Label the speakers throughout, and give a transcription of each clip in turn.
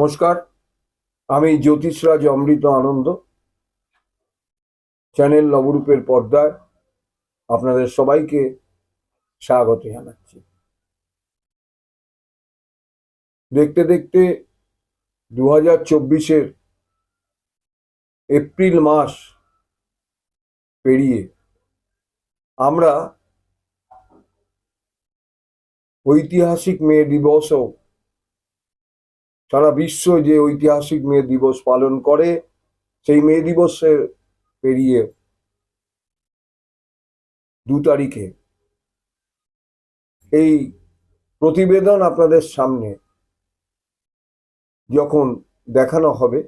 Speaker 1: নমস্কার। আমি জ্যোতিষরাজ অমৃত আনন্দ, চ্যানেল নবরূপের পর্দায় আপনাদের সবাইকে স্বাগত জানাচ্ছি। দেখতে দেখতে দু হাজার চব্বিশের এপ্রিল মাস পেরিয়ে আমরা ঐতিহাসিক মে দিবসও সারা বিশ্ব যে ঐতিহাসিক মে দিবস পালন করে, সেই মে দিবসের পেরিয়ে দু তারিখে এই প্রতিবেদন আপনাদের সামনে যখন দেখানো হবে,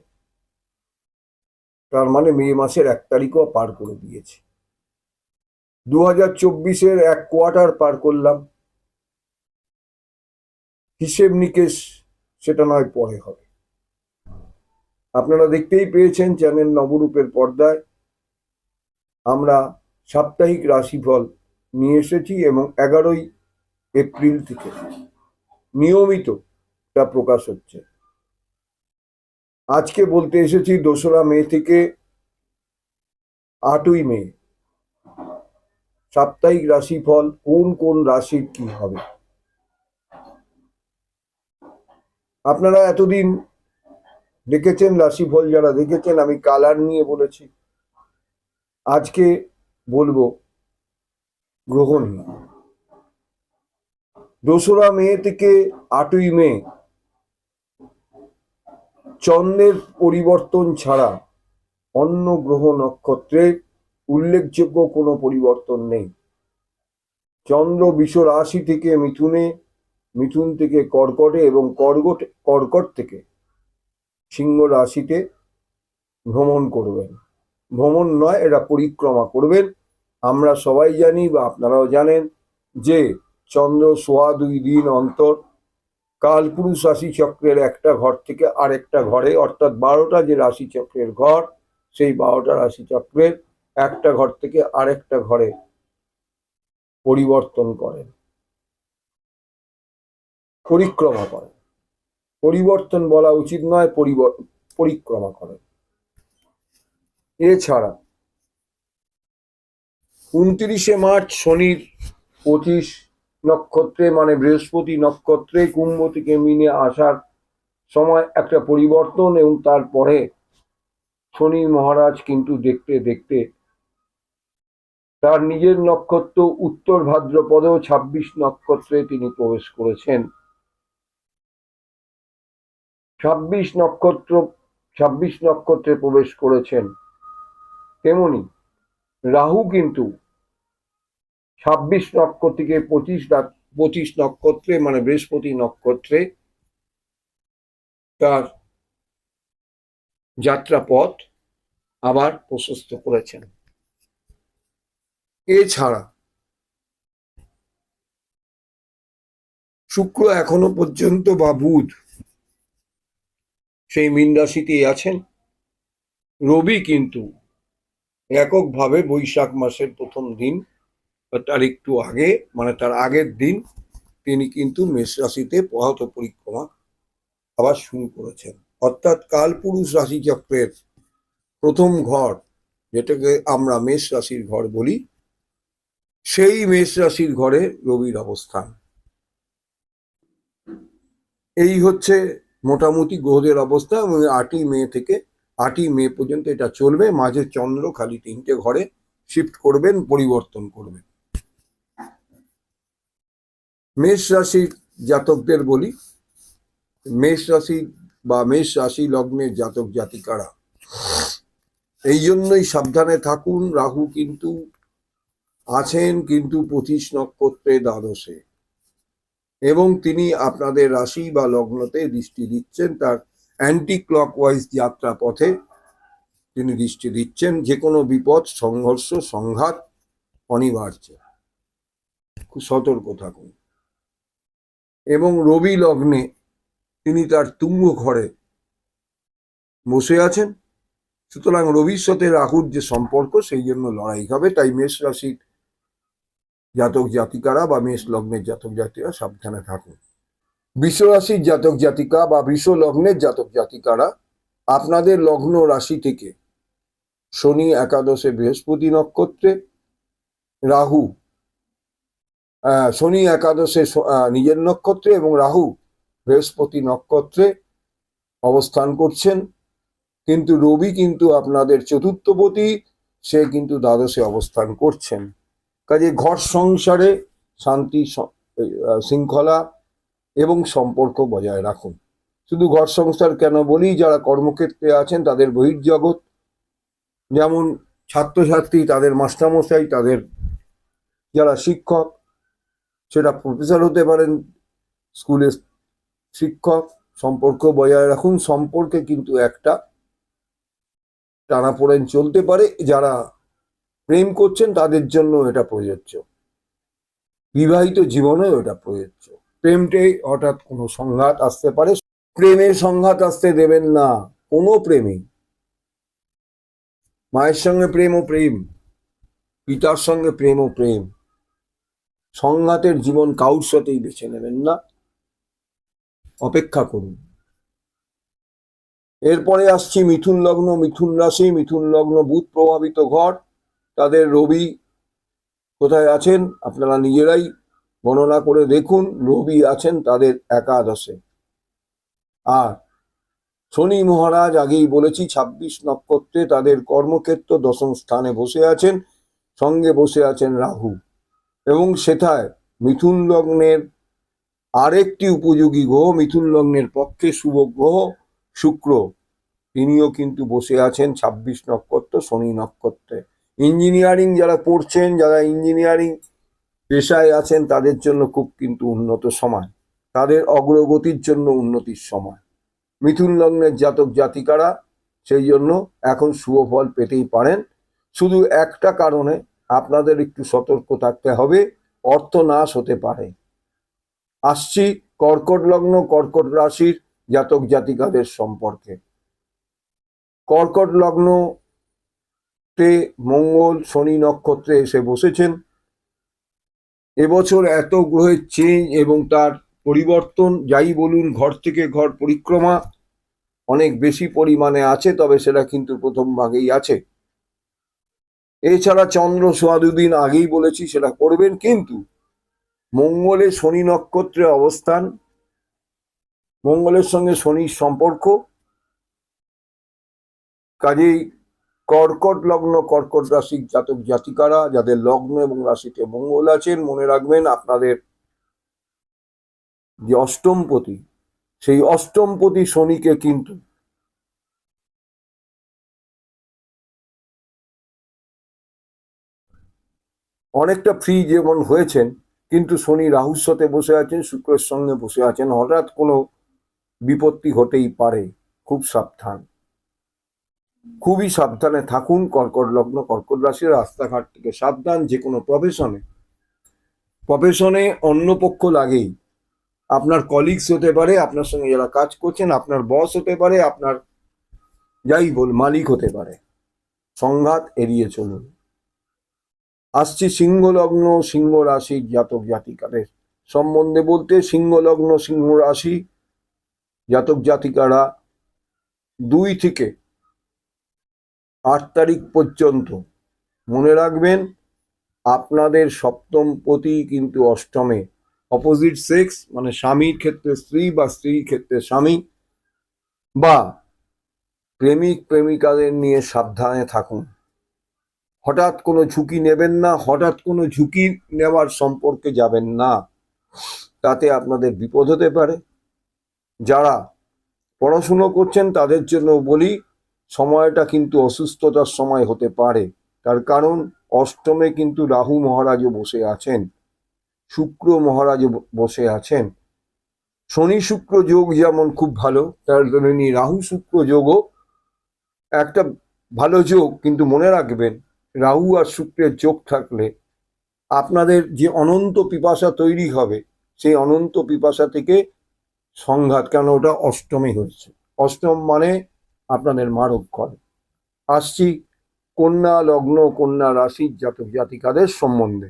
Speaker 1: তার মানে মে মাসের এক তারিখও পার করে দিয়েছে। দু হাজার চব্বিশের এক কোয়ার্টার পার করলাম। হিসেব নিকেশ সেটা নয়, পরে হবে। আপনারা দেখতেই পেয়েছেন চ্যানেল নবরূপের পর্দায় আমরা সাপ্তাহিক রাশিফল নিয়ে এসেছি এবং এগারোই এপ্রিল থেকে নিয়মিত তা প্রকাশ হচ্ছে। আজকে বলতে এসেছি দোসরা মে থেকে আটই মে। সাপ্তাহিক রাশিফল কোন কোন রাশির কি হবে? আপনারা এতদিন দেখেছেন রাশিফল যারা দেখেছেন, আমি কালার নিয়ে বলেছি। আজকে বলব, গ্রহ নিয়ে। দোসরা মে থেকে আটই মে, চন্দ্রের পরিবর্তন ছাড়া অন্য গ্রহ নক্ষত্রের উল্লেখযোগ্য কোনো পরিবর্তন নেই। চন্দ্র বিশ্ব রাশি থেকে মিথুনে মিথুন থেকে কর্কটে এবং কর্কট কর্কট থেকে সিংহ রাশিতে ভ্রমণ করবেন। ভ্রমণ নয়, এটা পরিক্রমা করবেন। আমরা সবাই জানি বা আপনারাও জানেন যে চন্দ্র সোয়া দুই দিন অন্তর কালপুরুষ রাশি চক্রের একটা ঘর থেকে আরেকটা ঘরে, অর্থাৎ বারোটা যে রাশি চক্রের ঘর, সেই বারোটা রাশি চক্রের একটা ঘর থেকে আরেকটা ঘরে পরিবর্তন করেন। পরিক্রমা করে। পরিবর্তন বলা উচিত নয় পরিক্রমা করে। এছাড়া উনত্রিশে মার্চ শনির পঁচিশ নক্ষত্রে মানে বৃহস্পতি নক্ষত্রে কুম্ভ থেকে মিনে আসার সময় একটা পরিবর্তন এবং তারপরে শনি মহারাজ কিন্তু দেখতে দেখতে তার নিজের নক্ষত্র উত্তর ভাদ্রপদ ছাব্বিশ নক্ষত্রে তিনি প্রবেশ করেছেন। ছাব্বিশ নক্ষত্র, ছাব্বিশ নক্ষত্রে প্রবেশ করেছেন। তেমনি রাহু কিন্তু ছাব্বিশ নক্ষত্র থেকে পঁচিশ পঁচিশ নক্ষত্রে মানে বৃহস্পতি নক্ষত্রে তার যাত্রাপথ আবার প্রশস্ত করেছেন। এছাড়া শুক্র এখনও পর্যন্ত বা বুধ সেই মীন আছেন। রবি কিন্তু এককভাবে বৈশাখ মাসের প্রথম দিন, তার একটু আগে মানে তার আগের দিন, তিনি কিন্তু মেষ রাশিতে পহত পরিক্রমা আবার শুরু করেছেন। অর্থাৎ কালপুরুষ রাশি চক্রের প্রথম ঘর, যেটাকে আমরা মেষ রাশির ঘর বলি, সেই মেষ রাশির ঘরে রবির অবস্থান। এই হচ্ছে মোটামুটি গ্রহদের অবস্থা আটই মে থেকে আটই মে পর্যন্ত এটা চলবে। মাঝে চন্দ্র খালি তিনটে ঘরে শিফট করবেন, পরিবর্তন করবেন। মেষ রাশির জাতকদের বলি। মেষ রাশি বা মেষ রাশি লগ্নের জাতক জাতিকারা, এই জন্যই সাবধানে থাকুন। রাহু কিন্তু আছেন, কিন্তু পঁচিশ নক্ষত্রে দ্বাদশে। এবং তিনি আপনাদের রাশি বা লগ্নতে দৃষ্টি দিচ্ছেন তার অ্যান্টি ক্লকওয়াইজ যাত্রা পথে তিনি দৃষ্টি দিচ্ছেন যে কোনো বিপদ, সংঘর্ষ, সংঘাত অনিবার্য। খুব সতর্ক থাকুন। এবং রবি লগ্নে তিনি তার তুঙ্গ ঘরে বসে আছেন। সুতরাং রবির সাথে রাহুর যে সম্পর্ক, সেই জন্য লড়াই হবে। তাই মেষ রাশির জাতক জাতিকারা বা মেষ লগ্নের জাতক জাতিরা সাবধানে থাকুন। বিশ্বরাশির জাতক জাতিকা বা বিশ্ব লগ্নের জাতক জাতিকারা আপনাদের লগ্ন রাশি থেকে শনি, একাদশে বৃহস্পতি নক্ষত্রে, রাহু শনি, একাদশে নিজের নক্ষত্রে এবং রাহু বৃহস্পতি নক্ষত্রে অবস্থান করছেন। কিন্তু রবি কিন্তু আপনাদের চতুর্থপতি, সে কিন্তু দ্বাদশে অবস্থান করছেন। কাজে ঘর সংসারে শান্তি শৃঙ্খলা এবং সম্পর্ক বজায় রাখুন। শুধু ঘর সংসার কেন বলি, যারা কর্মক্ষেত্রে আছেন তাদের বহির্জগৎ। যেমন ছাত্রছাত্রী, তাদের মাস্টারমশাই, তাদের যারা শিক্ষক, সেটা প্রফেসর হতে পারেন স্কুলের শিক্ষক, সম্পর্ক বজায় রাখুন। সম্পর্কে কিন্তু একটা টানাপোড়েন চলতে পারে। যারা প্রেম করছেন, তাদের জন্য এটা প্রযোজ্য। বিবাহিত জীবনেও এটা প্রযোজ্য। প্রেমটাই হঠাৎ কোনো সংঘাত আসতে পারে, প্রেমের সংঘাত আসতে দেবেন না, কোনো প্রেমী মায়ের সঙ্গে প্রেম ও প্রেম, পিতার সঙ্গে প্রেম ও প্রেম। সংঘাতের জীবন কাউর সাথেই বেছে নেবেন না। অপেক্ষা করুন। এরপরে আসছি মিথুন লগ্ন, মিথুন রাশি, মিথুন লগ্ন বুধ প্রভাবিত ঘর। তাদের রবি কোথায় আছেন আপনারা নিজেরাই গণনা করে দেখুন, রবি আছেন তাদের একাদশে। আর শনি মহারাজ আগেই বলেছি, ছাব্বিশ নক্ষত্রে তাদের কর্মক্ষেত্র দশম স্থানে বসে আছেন, সঙ্গে বসে আছেন রাহু। এবং সেথায় মিথুন লগ্নের আরেকটি উপযোগী গ্রহ, মিথুন লগ্নের পক্ষে শুভ গ্রহ শুক্র। তিনিও কিন্তু বসে আছেন ছাব্বিশ নক্ষত্র, শনি নক্ষত্রে। ইঞ্জিনিয়ারিং যারা পড়ছেন, যারা ইঞ্জিনিয়ারিং পেশায় আছেন, তাদের জন্য খুব কিন্তু উন্নত সময়। তাদের অগ্রগতির জন্য উন্নতির সময়। মিথুন লগ্নের জাতক জাতিকারা সেই জন্য এখন শুভ ফল পেতেই পারেন। শুধু একটা কারণে আপনাদের একটু সতর্ক থাকতে হবে অর্থনাশ হতে পারে। আসছি কর্কট লগ্ন, কর্কট রাশির জাতক জাতিকাদের সম্পর্কে। কর্কট লগ্নতে মঙ্গল শনি নক্ষত্রে এসে বসেছেন। এবছর এত গ্রহের চেঞ্জ এবং তার পরিবর্তন, যাই বলুন ঘর থেকে ঘর পরিক্রমা, অনেক বেশি পরিমাণে আছে, তবে সেটা কিন্তু প্রথম ভাগেই আছে। এছাড়া চন্দ্র সোয়া দুদিন আগেই বলেছি সেটা করবেন, কিন্তু মঙ্গলে শনি নক্ষত্রে অবস্থান, মঙ্গলের সঙ্গে শনির সম্পর্ক, কাজেই কর্কট লগ্ন, কর্কট রাশির জাতক জাতিকারা, যাদের লগ্ন এবং রাশিতে মঙ্গল আছেন, মনে রাখবেন আপনাদের যে অষ্টমপতি সেই অষ্টমপতি শনিকে কিন্তু অনেকটা ফ্রি যেমন হয়েছেন, কিন্তু শনি রাহুর সাথে বসে আছেন, শুক্রের সঙ্গে বসে আছেন, হঠাৎ কোনো বিপত্তি হতেই পারে, খুব সাবধান। খুবই সাবধানে থাকুন, কর্কট লগ্ন, কর্কট রাশির রাস্তাঘাট থেকে সাবধান, যে কোনো প্রফেশনে। প্রফেশনে অন্য পক্ষ লাগেই। আপনার কলিগস হতে পারে, আপনার সঙ্গে যারা কাজ করছেন, আপনার বস হতে পারে, আপনার যাই বল মালিক হতে পারে। সংঘাত এড়িয়ে চলুন। আসছি সিংহ লগ্ন সিংহ রাশির জাতক জাতিকাদের সম্বন্ধে বলতে সিংহ লগ্ন সিংহ রাশি জাতক জাতিকারা দুই থেকে আট তারিখ পর্যন্ত। মনে রাখবেন, আপনাদের সপ্তম পতি কিন্তু অষ্টমে। অপোজিট সেক্স মানে স্বামীর ক্ষেত্রে স্ত্রী বা স্ত্রীর ক্ষেত্রে স্বামী বা প্রেমিক প্রেমিকাদের নিয়ে সাবধানে থাকুন। হঠাৎ কোনো ঝুঁকি নেবেন না, হঠাৎ কোনো ঝুঁকি নেওয়ার সম্পর্কে যাবেন না। তাতে আপনাদের বিপদ হতে পারে। যারা পড়াশুনো করছেন তাদের জন্য বলি সময়টা কিন্তু অসুস্থতার সময় হতে পারে। তার কারণ, অষ্টমে কিন্তু রাহু মহারাজও বসে আছেন। শুক্র মহারাজও বসে আছেন। শনি শুক্র যোগ যেমন খুব ভালো, তার তেমনি রাহু শুক্র যোগও একটা ভালো যোগ, কিন্তু মনে রাখবেন, রাহু আর শুক্রের যোগ থাকলে আপনাদের যে অনন্ত পিপাসা তৈরি হবে, সেই অনন্ত পিপাসা থেকে সংঘাত, কেন ওটা অষ্টমে হচ্ছে। অষ্টম মানে আপনাদের মারক করে। আসছি কন্যা লগ্ন কন্যা রাশির জাতক জাতিকাদের সম্বন্ধে।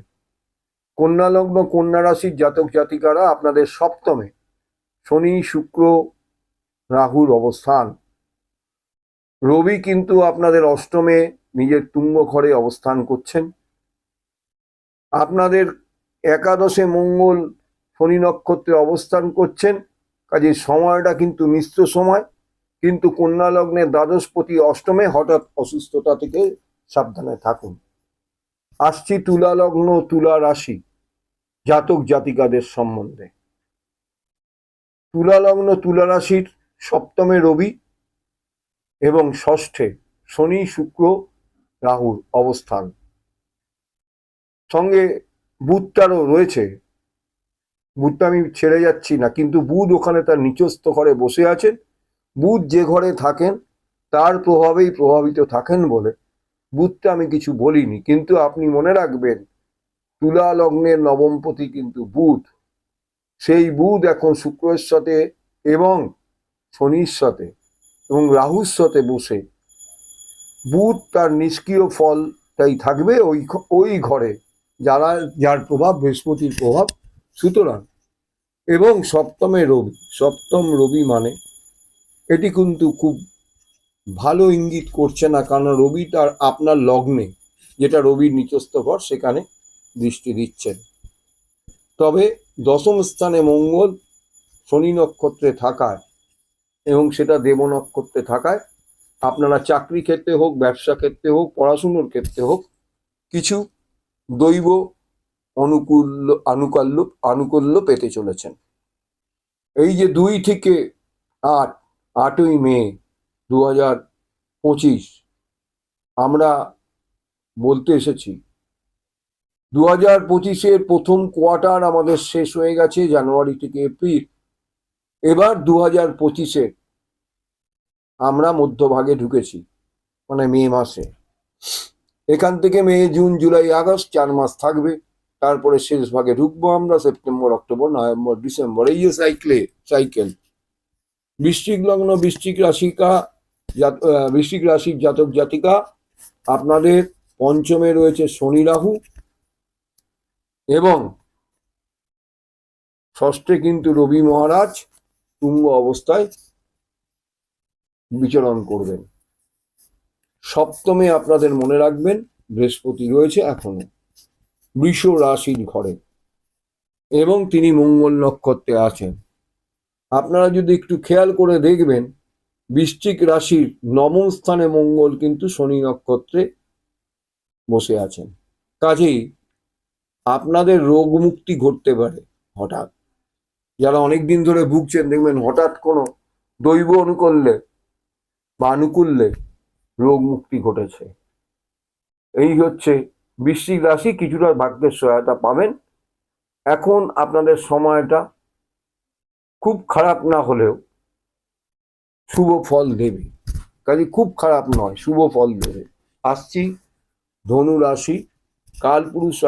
Speaker 1: কন্যা লগ্ন কন্যা রাশির জাতক জাতিকারা আপনাদের সপ্তমে শনি, শুক্র, রাহুর অবস্থান। রবি কিন্তু আপনাদের অষ্টমে নিজের তুঙ্গ ঘরে অবস্থান করছেন। আপনাদের একাদশে মঙ্গল শনি নক্ষত্রে অবস্থান করছেন। কাজে সময়টা কিন্তু মিশ্র সময়। কিন্তু কন্যা লগ্নের দ্বাদশপতি অষ্টমে হঠাৎ অসুস্থতা থেকে সাবধানে থাকুন। আসছি তুলা লগ্ন তুলা রাশি, জাতক জাতিকাদের সম্বন্ধে। তুলা লগ্ন তুলা রাশির সপ্তমে রবি এবং ষষ্ঠে শনি, শুক্র, রাহুর অবস্থান। সঙ্গে বুধটারও রয়েছে। বুধটা আমি ছেড়ে যাচ্ছি না, কিন্তু বুধ ওখানে তার নিচস্থ ঘরে বসে আছেন। বুধ যে ঘরে থাকেন, তার প্রভাবেই প্রভাবিত থাকেন বলে। বুধটা আমি কিছু বলিনি, কিন্তু আপনি মনে রাখবেন, তুলা লগ্নের নবমপতি কিন্তু বুধ। সেই বুধ এখন শুক্রের সাথে এবং শনির সাথে এবং রাহুর সাথে বসে। বুধ তার নিষ্ক্রিয় ফলটাই থাকবে ওই ওই ঘরে, যারা, যার প্রভাব বৃহস্পতির প্রভাব সুতরাং। এবং সপ্তমে রবি, সপ্তম রবি মানে এটি কিন্তু খুব ভালো ইঙ্গিত করছে না, কারণ রবি তার আপনার লগ্নে, যেটা রবির নিচস্থ ঘর, সেখানে দৃষ্টি দিচ্ছেন। তবে দশম স্থানে মঙ্গল শনি নক্ষত্রে থাকায় এবং সেটা দেব নক্ষত্রে থাকায়, আপনারা চাকরি ক্ষেত্রে হোক, ব্যবসা ক্ষেত্রে হোক, পড়াশুনোর ক্ষেত্রে হোক, কিছু দৈব অনুকূল্য, আনুকূল্য আনুকূল্য পেতে চলেছেন। এই যে দুই থেকে আট আটই মে দু হাজার পঁচিশ। আমরা বলতে এসেছি। দু হাজার পঁচিশের প্রথম কোয়ার্টার আমাদের শেষ হয়ে গেছে জানুয়ারি থেকে এপ্রিল। এবার দু হাজার পঁচিশে আমরা মধ্যভাগে ঢুকেছি মানে মে মাসে। এখান থেকে মে, জুন, জুলাই, আগস্ট চার মাস থাকবে। তারপরে শেষ ভাগে ঢুকবো আমরা, সেপ্টেম্বর, অক্টোবর, নভেম্বর, ডিসেম্বর, এই যে সাইকেলে সাইকেল বৃশ্চিক লগ্ন বৃশ্চিক রাশিকা বৃশ্চিক রাশির জাতক জাতিকা, আপনাদের পঞ্চমে রয়েছে শনি রাহু এবং ষষ্ঠে কিন্তু রবি মহারাজ তুঙ্গ অবস্থায় বিচরণ করবেন। সপ্তমে আপনাদের মনে রাখবেন, বৃহস্পতি রয়েছে এখনও বৃষ রাশির ঘরে এবং তিনি মঙ্গল নক্ষত্রে আছেন। আপনারা যদি একটু খেয়াল করে দেখবেন, বৃশ্চিক রাশির নবম স্থানে মঙ্গল কিন্তু শনি নক্ষত্রে বসে আছেন। কাজেই আপনাদের রোগ মুক্তি ঘটতে পারে হঠাৎ। যারা অনেক দিন ধরে ভুগছেন, দেখবেন হঠাৎ কোনো দৈব অনুকূল্যে বা আনুকূল্যে রোগ মুক্তি ঘটেছে। এই হচ্ছে বৃশ্চিক রাশি, কিছুটা ভাগ্যের সহায়তা পাবেন। এখন আপনাদের সময়টা খুব খারাপ না হলেও শুভ ফল দেবে। কাজে খুব খারাপ নয়, শুভ ফল দেবে। আসছি ধনু রাশি কালপুরুষ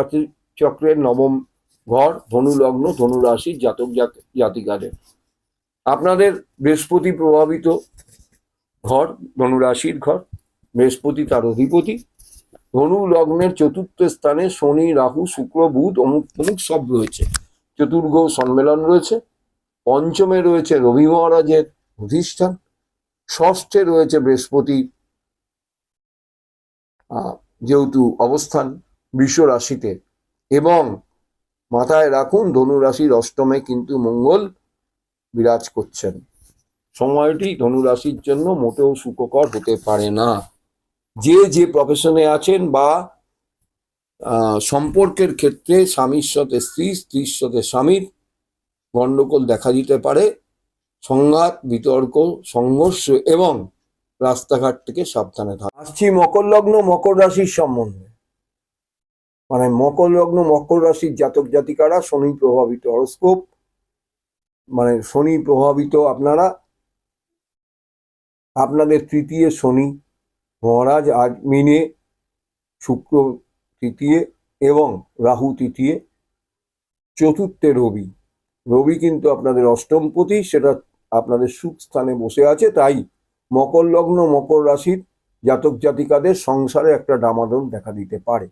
Speaker 1: চক্রের নবম ঘর ধনু লগ্ন ধনু রাশি জাতক জাত- জাতিকাদের। আপনাদের বৃহস্পতি প্রভাবিত ঘর ধনু রাশির ঘর, বৃহস্পতি তার অধিপতি। ধনু লগ্নের চতুর্থ স্থানে শনি, রাহু, শুক্র, বুধ অমুক তমুক সব রয়েছে। চতুর্গ সম্মেলন রয়েছে। পঞ্চমে রয়েছে রবি মহারাজের অধিষ্ঠান ষষ্ঠে রয়েছে বৃহস্পতি আহ, যেহেতু অবস্থান বৃষ রাশিতে। এবং মাথায় রাখুন ধনু রাশির অষ্টমে কিন্তু মঙ্গল বিরাজ করছেন। সময়টি ধনু রাশির জন্য মোটেও সুখকর হতে পারে না। যে যে প্রফেশনে আছেন বা সম্পর্কের ক্ষেত্রে স্বামীর সাথে স্ত্রী স্ত্রীর সাথে স্বামীর গণ্ডগোল দেখা দিতে পারে, সংঘাত, বিতর্ক, সংঘর্ষ এবং রাস্তাঘাট থেকে সাবধানে থাকা। আসছি মকর লগ্ন, মকর রাশির সম্বন্ধে। মানে মকর লগ্ন, মকর রাশির জাতক জাতিকারা, শনি প্রভাবিত হরস্কোপ মানে শনি প্রভাবিত আপনারা, আপনাদের তৃতীয় শনি মহারাজ আজ মিনে শুক্র তৃতীয় এবং রাহু তৃতীয়, চতুর্থে রবি। রবি কিন্তু আপনাদের অষ্টমপতি সেটা আপনাদের সুখ স্থানে বসে আছে, তাই মকর লগ্ন, মকর রাশির জাতক জাতিকাদের সংসারে একটা ডামাডোল দেখা দিতে পারে।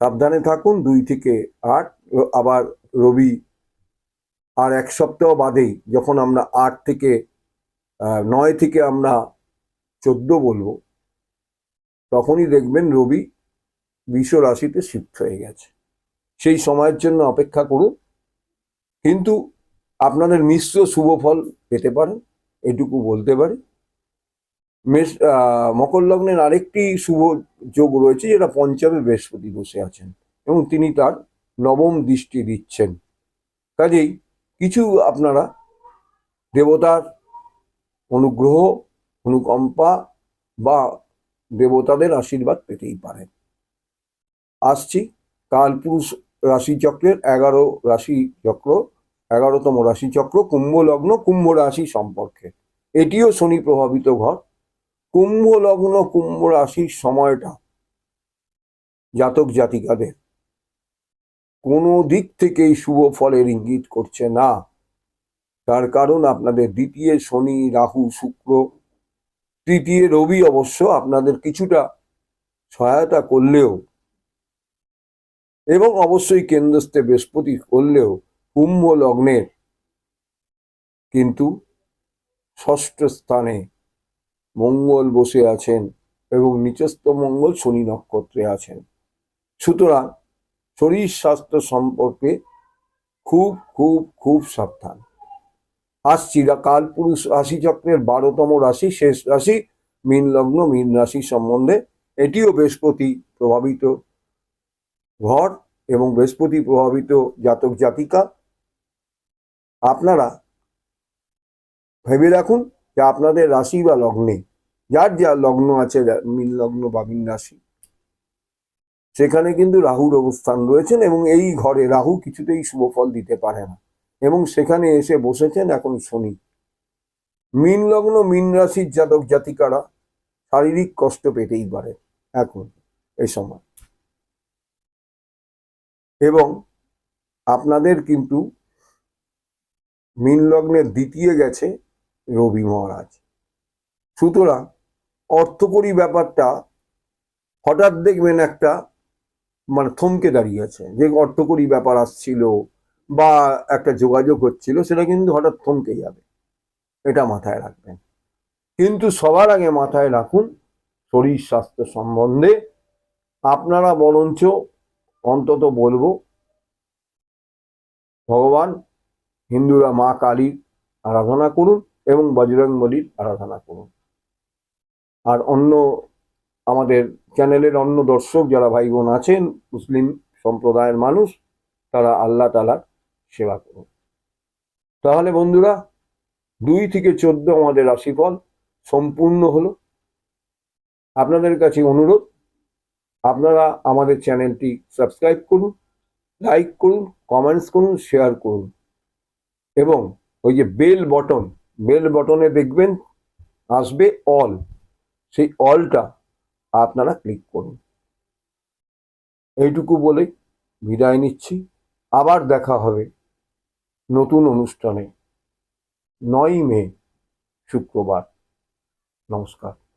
Speaker 1: সাবধানে থাকুন, দুই থেকে আট, আবার রবি আর এক সপ্তাহ বাদেই, যখন আমরা আট থেকে নয় থেকে আমরা চোদ্দ বলব, তখনই দেখবেন রবি বিষ রাশিতে শিফট হয়ে গেছে। সেই সময়ের জন্য অপেক্ষা করুন কিন্তু আপনাদের মিশ্র শুভ ফল পেতে পারেন, এটুকু বলতে পারি। মেষ মকর লগ্নের আরেকটি শুভ যোগ রয়েছে, যেটা পঞ্চমে বৃহস্পতি বসে আছেন এবং তিনি তার নবম দৃষ্টি দিচ্ছেন। কাজেই কিছু আপনারা দেবতার অনুগ্রহ, অনুকম্পা বা দেবতাদের আশীর্বাদ পেতেই পারেন। আসছি, কালপুরুষ রাশিচক্রের এগারো রাশি চক্র, এগারোতম রাশিচক্র কুম্ভ লগ্ন, কুম্ভ রাশি সম্পর্কে। এটিও শনি প্রভাবিত ঘর। কুম্ভ লগ্ন, কুম্ভ রাশির সময়টা জাতক জাতিকাদের কোনো দিক থেকেই শুভ ফলের ইঙ্গিত করছে না। তার কারণ আপনাদের দ্বিতীয় শনি, রাহু, শুক্র, তৃতীয় রবি অবশ্য আপনাদের কিছুটা সহায়তা করলেও এবং অবশ্যই কেন্দ্রস্থে বৃহস্পতি করলেও কুম্ভ লগ্নের কিন্তু ষষ্ঠ স্থানে মঙ্গল বসে আছেন এবং নিচস্থ মঙ্গল শনি নক্ষত্রে আছেন। সুতরাং শরীর স্বাস্থ্য সম্পর্কে খুব খুব খুব সাবধান। আসছি কালপুরুষ রাশিচক্রের বারোতম রাশি, শেষ রাশি, মীন লগ্ন, মীন রাশি সম্বন্ধে এটিও বৃহস্পতি প্রভাবিত ঘর এবং বৃহস্পতি প্রভাবিত জাতক জাতিকা, আপনারা ভেবে রাখুন যে আপনাদের রাশি বা লগ্নে, যার যা লগ্ন আছে মীন লগ্ন বা মিন রাশি, সেখানে কিন্তু রাহুর অবস্থান রয়েছেন এবং এই ঘরে রাহু কিছুতেই শুভ ফল দিতে পারে না এবং সেখানে এসে বসেছেন এখন শনি। মীন লগ্ন, মীন রাশির জাতক জাতিকারা শারীরিক কষ্ট পেতেই পারে এখন, এই সময়। এবং আপনাদের কিন্তু মীন লগ্নের দ্বিতীয় গেছে রবি মহারাজ। সুতরাং অর্থকরী ব্যাপারটা হঠাৎ দেখবেন একটা মানে থমকে দাঁড়িয়ে আছে যে অর্থকরী ব্যাপার আসছিল বা একটা যোগাযোগ হচ্ছিল, সেটা কিন্তু হঠাৎ থমকে যাবে। এটা মাথায় রাখবেন। কিন্তু সবার আগে মাথায় রাখুন, শরীর স্বাস্থ্য সম্বন্ধে আপনারা বরঞ্চ অন্তত বলব, ভগবান হিন্দুরা মা কালীর আরাধনা করুন এবং বজরংবলীর আরাধনা করুন। আর অন্য আমাদের চ্যানেলের অন্য দর্শক যারা ভাই বোন আছেন, মুসলিম সম্প্রদায়ের মানুষ, তারা আল্লাহ তালার সেবা করুন। তাহলে বন্ধুরা, দুই থেকে চোদ্দ আমাদের রাশিফল সম্পূর্ণ হলো। আপনাদের কাছে অনুরোধ আপনারা আমাদের চ্যানেলটি সাবস্ক্রাইব করুন, লাইক করুন, কমেন্টস করুন, শেয়ার করুন। এবং ওই যে বেল বটন, বেল বটনে দেখবেন, আসবে অল। সেই অলটা আপনারা ক্লিক করুন। এইটুকু বলে বিদায় নিচ্ছি। আবার দেখা হবে নতুন অনুষ্ঠানে। নয় মে, শুক্রবার। নমস্কার।